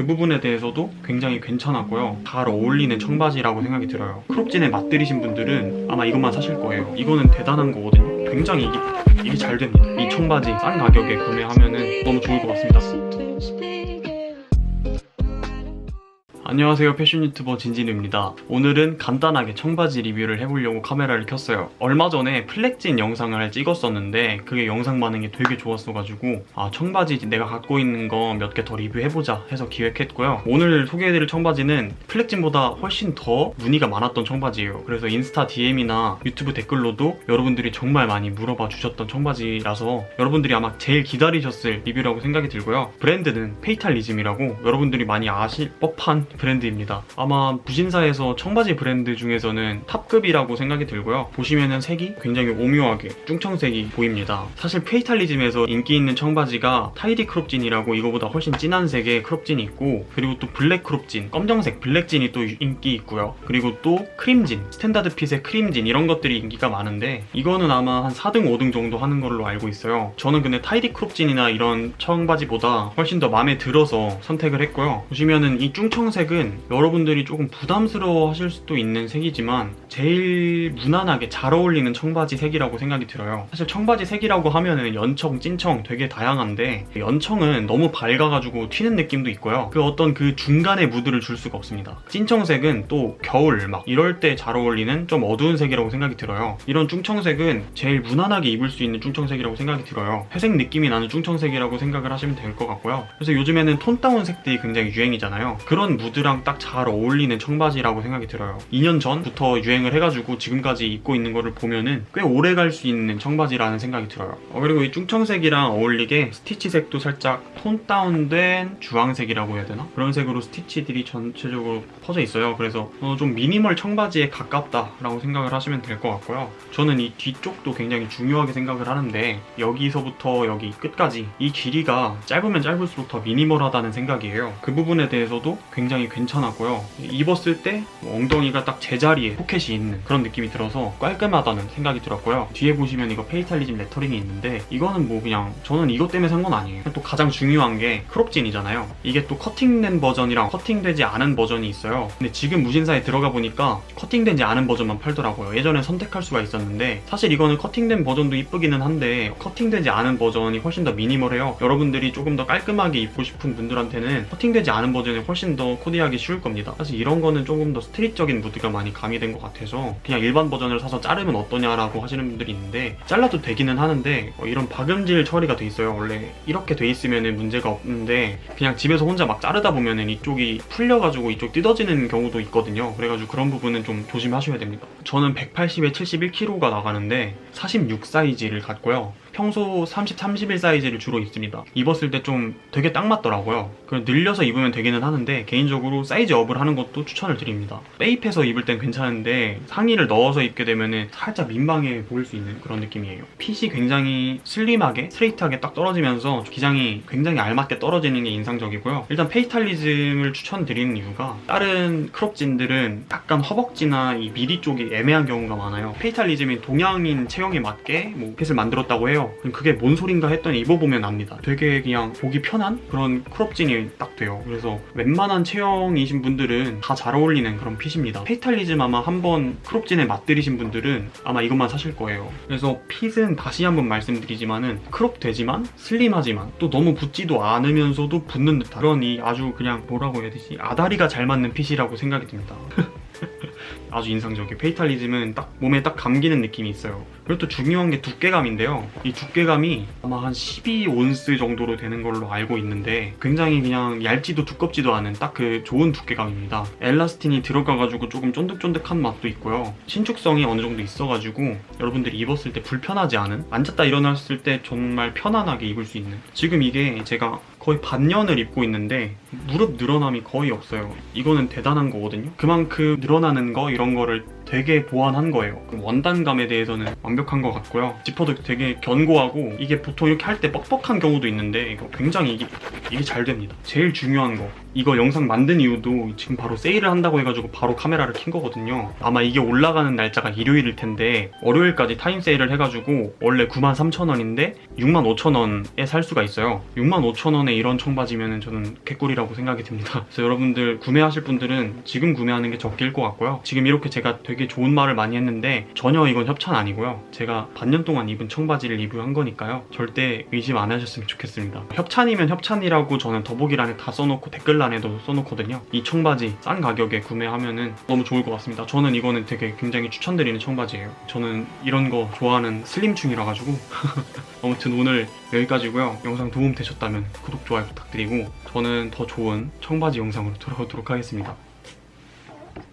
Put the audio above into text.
그 부분에 대해서도 굉장히 괜찮았고요. 잘 어울리는 청바지라고 생각이 들어요. 크롭진에 맛들이신 분들은 아마 이것만 사실 거예요. 이거는 대단한 거거든요. 굉장히 이게, 이게 잘 됩니다. 이 청바지 싼 가격에 구매하면은 너무 좋을 것 같습니다. 안녕하세요 패션 유튜버 진진우입니다. 오늘은 간단하게 청바지 리뷰를 해보려고 카메라를 켰어요. 얼마 전에 플렉진 영상을 찍었었는데 그게 영상 반응이 되게 좋았어가지고 아 청바지 내가 갖고 있는 거 몇 개 더 리뷰해보자 해서 기획했고요. 오늘 소개해드릴 청바지는 플렉진보다 훨씬 더 문의가 많았던 청바지예요. 그래서 인스타 DM이나 유튜브 댓글로도 여러분들이 정말 많이 물어봐 주셨던 청바지라서 여러분들이 아마 제일 기다리셨을 리뷰라고 생각이 들고요. 브랜드는 페이탈리즘이라고 여러분들이 많이 아실 법한 브랜드입니다. 아마 무신사에서 청바지 브랜드 중에서는 탑급이라고 생각이 들고요. 보시면은 색이 굉장히 오묘하게 중청색이 보입니다. 사실 페이탈리즘에서 인기 있는 청바지가 타이디 크롭진이라고 이거보다 훨씬 진한 색의 크롭진이 있고 그리고 또 블랙 크롭진, 검정색 블랙진이 또 인기 있고요. 그리고 또 크림진, 스탠다드 핏의 크림진 이런 것들이 인기가 많은데 이거는 아마 한 4등, 5등 정도 하는 걸로 알고 있어요. 저는 근데 타이디 크롭진이나 이런 청바지보다 훨씬 더 마음에 들어서 선택을 했고요. 보시면은 이 중청색 은 여러분들이 조금 부담스러워 하실 수도 있는 색이지만 제일 무난하게 잘 어울리는 청바지 색이라고 생각이 들어요. 사실 청바지 색이라고 하면은 연청, 찐청 되게 다양한데 연청은 너무 밝아가지고 튀는 느낌도 있고요. 그 어떤 그 중간의 무드를 줄 수가 없습니다. 찐청색은 또 겨울 막 이럴 때 잘 어울리는 좀 어두운 색이라고 생각이 들어요. 이런 중청색은 제일 무난하게 입을 수 있는 중청색이라고 생각이 들어요. 회색 느낌이 나는 중청색이라고 생각을 하시면 될 것 같고요. 그래서 요즘에는 톤 다운 색들이 굉장히 유행이잖아요. 그런 무드 랑 딱 잘 어울리는 청바지라고 생각이 들어요. 2년 전부터 유행을 해가지고 지금까지 입고 있는 거를 보면은 꽤 오래 갈 수 있는 청바지라는 생각이 들어요. 어, 그리고 이 중청색이랑 어울리게 스티치색도 살짝 톤 다운된 주황색이라고 해야 되나? 그런 색으로 스티치들이 전체적으로 퍼져 있어요. 그래서 어, 좀 미니멀 청바지에 가깝다라고 생각을 하시면 될 것 같고요. 저는 이 뒤쪽도 굉장히 중요하게 생각을 하는데 여기서부터 여기 끝까지 이 길이가 짧으면 짧을수록 더 미니멀하다는 생각이에요. 그 부분에 대해서도 굉장히 괜찮았고요. 입었을 때뭐 엉덩이가 딱 제자리에 포켓이 있는 그런 느낌이 들어서 깔끔하다는 생각이 들었고요. 뒤에 보시면 이거 페이탈리즘 레터링이 있는데 이거는 뭐 그냥 저는 이것 때문에 산 건 아니에요. 또 가장 중요한 게 크롭진이잖아요. 이게 또 커팅된 버전이랑 커팅되지 않은 버전이 있어요. 근데 지금 무신사에 들어가 보니까 커팅되지 않은 버전만 팔더라고요. 예전에 선택할 수가 있었는데 사실 이거는 커팅된 버전도 이쁘기는 한데 커팅되지 않은 버전이 훨씬 더 미니멀해요. 여러분들이 조금 더 깔끔하게 입고 싶은 분들한테는 커팅되지 않은 버전이 훨씬 더 코디하기 쉬울 겁니다. 사실 이런 거는 조금 더 스트릿적인 무드가 많이 가미된 것 같아서 그냥 일반 버전을 사서 자르면 어떠냐라고 하시는 분들이 있는데 잘라도 되기는 하는데 어, 이런 박음질 처리가 돼 있어요. 원래 이렇게 돼 있으면 문제가 없는데 그냥 집에서 혼자 막 자르다 보면은 이쪽이 풀려가지고 이쪽 뜯어지는 경우도 있거든요. 그래가지고 그런 부분은 좀 조심하셔야 됩니다. 저는 180에 71kg가 나가는데 46 사이즈를 갖고요. 평소 30, 31 사이즈를 주로 입습니다. 입었을 때 좀 되게 딱 맞더라고요. 그걸 늘려서 입으면 되기는 하는데 개인적으로 사이즈 업을 하는 것도 추천을 드립니다. 빼입해서 입을 땐 괜찮은데 상의를 넣어서 입게 되면은 살짝 민망해 보일 수 있는 그런 느낌이에요. 핏이 굉장히 슬림하게 스트레이트하게 딱 떨어지면서 기장이 굉장히 알맞게 떨어지는 게 인상적이고요. 일단 페이탈리즘을 추천드리는 이유가 다른 크롭진들은 약간 허벅지나 이 미리 쪽이 애매한 경우가 많아요. 페이탈리즘이 동양인 체형에 맞게 뭐 핏을 만들었다고 해요. 그럼 그게 뭔 소린가 했더니 입어보면 압니다. 되게 그냥 보기 편한 그런 크롭진이 딱 돼요. 그래서 웬만한 체형이신 분들은 다 잘 어울리는 그런 핏입니다. 페이탈리즘 아마 한번 크롭진에 맛들이신 분들은 아마 이것만 사실 거예요. 그래서 핏은 다시 한번 말씀드리지만은 크롭 되지만 슬림하지만 또 너무 붙지도 않으면서도 붙는 듯한 그런 이 아주 그냥 뭐라고 해야 되지 아다리가 잘 맞는 핏이라고 생각이 듭니다. 아주 인상적이에요. 페이탈리즘은 딱 몸에 딱 감기는 느낌이 있어요. 그리고 또 중요한 게 두께감인데요. 이 두께감이 아마 한 12온스 정도로 되는 걸로 알고 있는데 굉장히 그냥 얇지도 두껍지도 않은 딱 그 좋은 두께감입니다. 엘라스틴이 들어가가지고 조금 쫀득쫀득한 맛도 있고요. 신축성이 어느 정도 있어가지고 여러분들이 입었을 때 불편하지 않은 앉았다 일어났을 때 정말 편안하게 입을 수 있는 지금 이게 제가 거의 반년을 입고 있는데 무릎 늘어남이 거의 없어요. 이거는 대단한 거거든요. 그만큼 늘어나는 거 이런 거를 되게 보완한 거예요. 그 원단감에 대해서는 완벽한 것 같고요. 지퍼도 되게 견고하고 이게 보통 이렇게 할 때 뻑뻑한 경우도 있는데 이거 굉장히 이게 이게 잘 됩니다. 제일 중요한 거 이거 영상 만든 이유도 지금 바로 세일을 한다고 해가지고 바로 카메라를 킨 거거든요. 아마 이게 올라가는 날짜가 일요일일 텐데 월요일까지 타임 세일을 해가지고 원래 93,000원인데 65,000원에 살 수가 있어요. 65,000원에 이런 청바지면 저는 개꿀이라고 생각이 듭니다. 그래서 여러분들 구매하실 분들은 지금 구매하는 게 적기일 것 같고요. 지금 이렇게 제가 되게 좋은 말을 많이 했는데 전혀 이건 협찬 아니고요. 제가 반년 동안 입은 청바지를 리뷰한 거니까요. 절대 의심 안 하셨으면 좋겠습니다. 협찬이면 협찬이라고 저는 더보기란에 다 써놓고 댓글란에도 써놓거든요. 이 청바지 싼 가격에 구매하면은 너무 좋을 것 같습니다. 저는 이거는 되게 굉장히 추천드리는 청바지예요. 저는 이런 거 좋아하는 슬림충이라 가지고 아무튼 오늘 여기까지고요. 영상 도움 되셨다면 구독, 좋아요 부탁드리고 저는 더 좋은 청바지 영상으로 돌아오도록 하겠습니다.